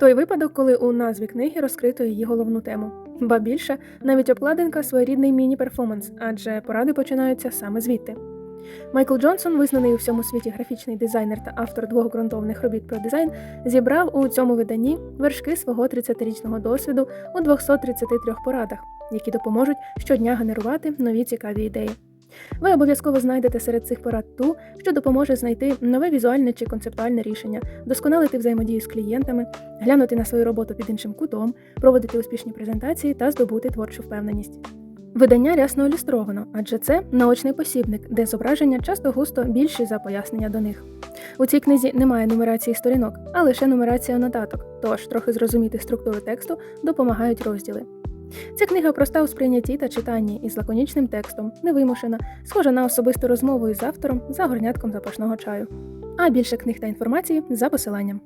Той випадок, коли у назві книги розкрито її головну тему. Ба більше, навіть обкладинка своєрідний міні-перформанс, адже поради починаються саме звідти. Майкл Джонсон, визнаний у всьому світі графічний дизайнер та автор двох ґрунтовних робіт про дизайн, зібрав у цьому виданні вершки свого 30-річного досвіду у 233 порадах, які допоможуть щодня генерувати нові цікаві ідеї. Ви обов'язково знайдете серед цих порад ту, що допоможе знайти нове візуальне чи концептуальне рішення, досконалити взаємодію з клієнтами, глянути на свою роботу під іншим кутом, проводити успішні презентації та здобути творчу впевненість. Видання рясно ілюстровано, адже це наочний посібник, де зображення часто густо більші за пояснення до них. У цій книзі немає нумерації сторінок, а лише нумерація нотаток, тож трохи зрозуміти структуру тексту допомагають розділи. Ця книга проста у сприйнятті та читанні із лаконічним текстом, невимушена, схожа на особисту розмову із автором за горнятком запашного чаю. А більше книг та інформації за посиланням.